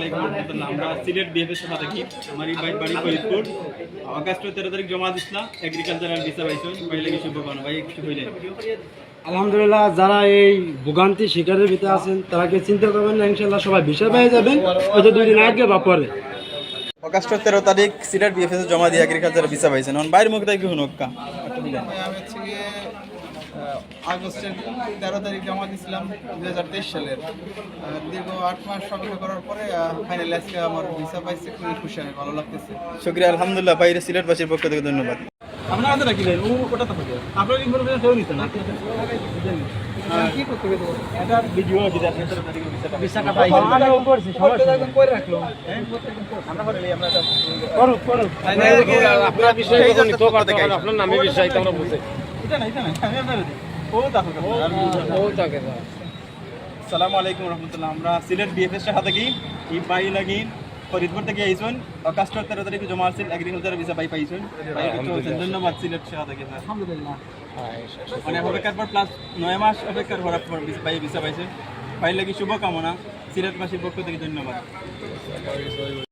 আলাইকুম রহমতুল্লাহ। আমরা সিলেট বিএফএস সাথে থাকি আমার বাড়ি বাড়ি ফরিদপুর। আগস্ট তেরো তারিখ জমা এগ্রিকালচারাল ভিসা ভাই হইলে। আলহামদুলিল্লাহ যারা এই ভোগান্তি শিকারের ভিতরে আছেন তারাকে চিন্তা করবেন না ইনশাল্লাহ সবাই বিষয় পেয়ে যাবেন? হয়তো দুই দিন আগে বা পরে। আগস্ট তেরো তারিখ সিলেট বিএফএস জমা দিয়ে এগ্রিকালচারাল ভিসা পাইছেন। বাইরের মুখ থেকে শুনুক? কা আমি আগস্টের তেরো তারিখ জমা দিয়েছিলাম দু হাজার তেইশ সালের দীর্ঘ আট মাস অপেক্ষা করার পরে ফাইনাল আজকে আমার ভিসা পাইছে। খুবই খুশি, আমি ভালো লাগতেছে। শুক্রিয়া, আলহামদুলিল্লাহ বাইরে সিলেটবাসীর পক্ষ থেকে ধন্যবাদ। আপনার হাতে রাখিলেন ও ওটা তো থাকে আপনার ইনফরমেশন কেউ নিতে না। কি করতে হবে এটা ভিডিও আছে আপনি তেরো তারিখে ভিসাটা ভিসাটা পাই আমিও করছি সবাই করে রাখল আমরা করে আপনার বিষয়ে আপনার নামে বিষয় আমরা বুঝে। এটা না এটা না আমি আপনার ও দেখো ও থাকে সালামু আলাইকুম রহমতুল্লাহ। আমরা সিলেট বিএফএস এর হাতে কি ই পাই লাগি ফরিদপুর থেকে আইসুন আগস্ট তেরো তারিখে জমা আসছিল এগ্রিকালচার ভিসা পাই পাইছুন। ধন্যবাদ সিলেট সে থেকে। আলহামদুলিল্লাহ। মানে অপেক্ষার পর প্লাস নয় মাস অপেক্ষার পর পর পাই ভিসা পাইছে। পাই লাগি শুভকামনা। সিলেটবাসীর পক্ষ থেকে ধন্যবাদ।